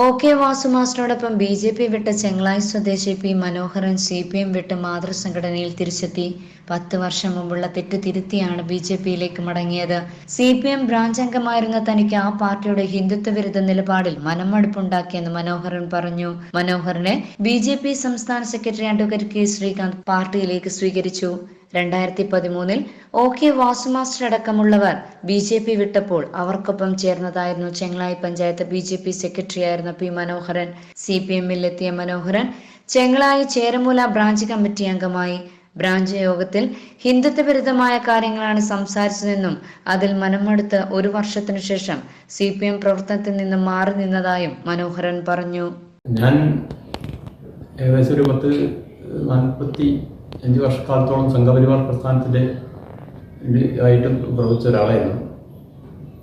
O K വാസുമാസ്റ്ററോടൊപ്പം B J P വിട്ട ചെങ്ങളായി സ്വദേശി P Manoharan C P M വിട്ട് മാതൃസംഘടനയിൽ തിരിച്ചെത്തി. പത്ത് വർഷം മുമ്പുള്ള തെറ്റ് തിരുത്തിയാണ് ബി ജെ പിയിലേക്ക് മടങ്ങിയത്. സി പി എം ബ്രാഞ്ച് അംഗമായിരുന്ന തനിക്ക് ആ പാർട്ടിയുടെ ഹിന്ദുത്വ വിരുദ്ധ നിലപാടിൽ മനമടുപ്പുണ്ടാക്കിയെന്ന് മനോഹരൻ പറഞ്ഞു. മനോഹരനെ ബി ജെ പി സംസ്ഥാന സെക്രട്ടറി അഡ്വക്കേറ്റ് കെ ശ്രീകാന്ത് പാർട്ടിയിലേക്ക് സ്വീകരിച്ചു. രണ്ടായിരത്തി പതിമൂന്നിൽ ഒ കെ വാസുമാസ്റ്റർ അടക്കമുള്ളവർ ബി ജെ പി വിട്ടപ്പോൾ അവർക്കൊപ്പം ചേർന്നതായിരുന്നു Chengalayi panchayat B J P സെക്രട്ടറിയായിരുന്ന പി മനോഹരൻ. സി പി എമ്മിൽ എത്തിയ മനോഹരൻ ചെങ്ങളായി ചേരമൂല ബ്രാഞ്ച് കമ്മിറ്റി അംഗമായി. ബ്രാഞ്ച് യോഗത്തിൽ ഹിന്ദുത്വ വിരുദ്ധമായ കാര്യങ്ങളാണ് സംസാരിച്ചതെന്നും അതിൽ മനമെടുത്ത് ഒരു വർഷത്തിനു ശേഷം സി പി എം പ്രവർത്തനത്തിൽ നിന്ന് മാറി നിന്നതായും മനോഹരൻ പറഞ്ഞു. ഞാൻ ഏകദേശം ഒരു പത്ത് നാൽപ്പത്തി അഞ്ച് വർഷക്കാലത്തോളം സംഘപരിവാർ പ്രസ്ഥാനത്തിന്റെ ആയിട്ട് പ്രവർത്തിച്ച ഒരാളായിരുന്നു.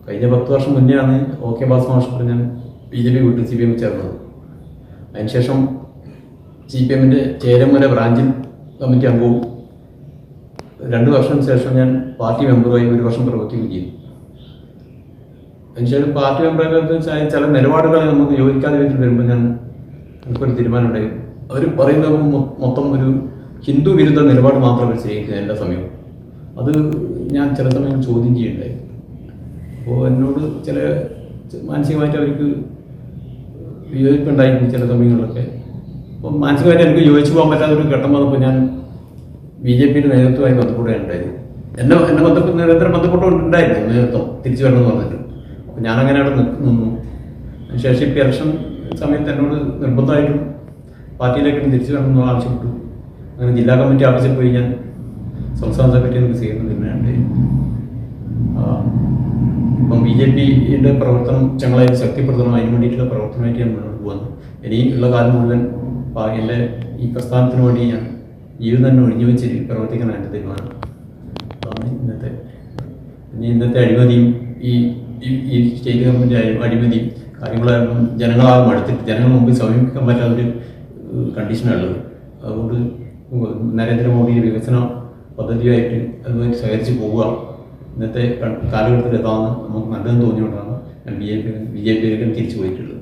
കഴിഞ്ഞ പത്ത് വർഷം മുന്നെയാണ് ഒ കെ ബാസ് മാസ്റ്റർ ഞാൻ ബി ജെ പി വിട്ട് സി പി എമ്മിൽ ചേർന്നത്. അതിനുശേഷം സി പി എമ്മിന്റെ ചേരമൂല ബ്രാഞ്ചിൽ കമ്മിറ്റി അംഗവും രണ്ട് വർഷം ശേഷം ഞാൻ പാർട്ടി മെമ്പറുമായി ഒരു വർഷം പ്രവർത്തിക്കുകയും ചെയ്തു. അതിനുശേഷം പാർട്ടി മെമ്പറുടെ ചില നിലപാടുകൾ നമുക്ക് യോജിക്കാതെ വെച്ചിട്ട് വരുമ്പോൾ ഞാൻ എനിക്കൊരു തീരുമാനമുണ്ടായി. അവർ പറയുന്നത് മൊ- മൊത്തം ഒരു ഹിന്ദു വിരുദ്ധ നിലപാട് മാത്രം സ്വീകരിക്കുക എല്ലാ സമയവും അത് ഞാൻ ചില സമയം ചോദ്യം ചെയ്യുന്നുണ്ടായി അപ്പോൾ എന്നോട് ചില മാനസികമായിട്ട് അവർക്ക് വിയോജിപ്പുണ്ടായിരുന്നു ചില സമയങ്ങളിലൊക്കെ. അപ്പോൾ മാനസികമായിട്ട് എനിക്ക് യോജിച്ചു പോകാൻ പറ്റാത്ത ഒരു ഘട്ടം വന്നപ്പോൾ ഞാൻ ബി ജെ പിയുടെ നേതൃത്വമായി ബന്ധപ്പെടുകയുണ്ടായത് എന്നെ എന്നെ ബന്ധപ്പെട്ട് നിരന്തരം ബന്ധപ്പെട്ടുകൊണ്ടുണ്ടായിരുന്നു നേതൃത്വം തിരിച്ചു വരണമെന്ന് പറഞ്ഞിട്ട്. അപ്പോൾ ഞാനങ്ങനെ അവിടെ നിൽക്ക് നിന്നു. അതിനുശേഷം ഇപ്പോൾ ഇലക്ഷൻ സമയത്ത് എന്നോട് നിർബന്ധമായിട്ടും പാർട്ടിയിലേക്ക് തിരിച്ചു വരണമെന്ന് ആവശ്യപ്പെട്ടു. അങ്ങനെ ജില്ലാ കമ്മിറ്റി ഓഫീസിൽ പോയി ഞാൻ സംസ്ഥാന സെക്രട്ടറി നമുക്ക് ചെയ്യുന്നത് തന്നെയുണ്ടായി ഇപ്പം ബി ജെ പിയുടെ പ്രവർത്തനം ഞങ്ങളെ ശക്തിപ്പെടുത്തണം അതിന് വേണ്ടിയിട്ടുള്ള പ്രവർത്തനമായിട്ട് ഞാൻ മുന്നോട്ട് പോകുന്നു. ഇനി ഉള്ള കാലം മുഴുവൻ എന്റെ ഈ പ്രസ്ഥാനത്തിന് വേണ്ടി ഞാൻ ജീവിതം തന്നെ ഒഴിഞ്ഞു വെച്ച് പ്രവർത്തിക്കണം എന്റെ തീരുമാനം. ഇന്നത്തെ ഇനി ഇന്നത്തെ അഴിമതിയും ഈ ഈ- ഈ സ്റ്റേറ്റ് ഗവൺമെന്റ് അഴിമതിയും കാര്യങ്ങളെ ജനങ്ങളാകും അടുത്തിട്ട് ജനങ്ങൾ മുമ്പിൽ സമീപിക്കാൻ പറ്റാത്തൊരു കണ്ടീഷനാണുള്ളത് അതുകൊണ്ട് നരേന്ദ്രമോദി വികസന പദ്ധതിയായിട്ട് അതുമായി സഹകരിച്ച് പോവുക. ഇന്നത്തെ കാലഘട്ടത്തിൽ എത്താമെന്ന് നമുക്ക് നല്ലതെന്ന് തോന്നിയോണ്ടാണ് ഞാൻ B J P B J പിയിലേക്കും തിരിച്ചു പോയിട്ടുള്ളത്.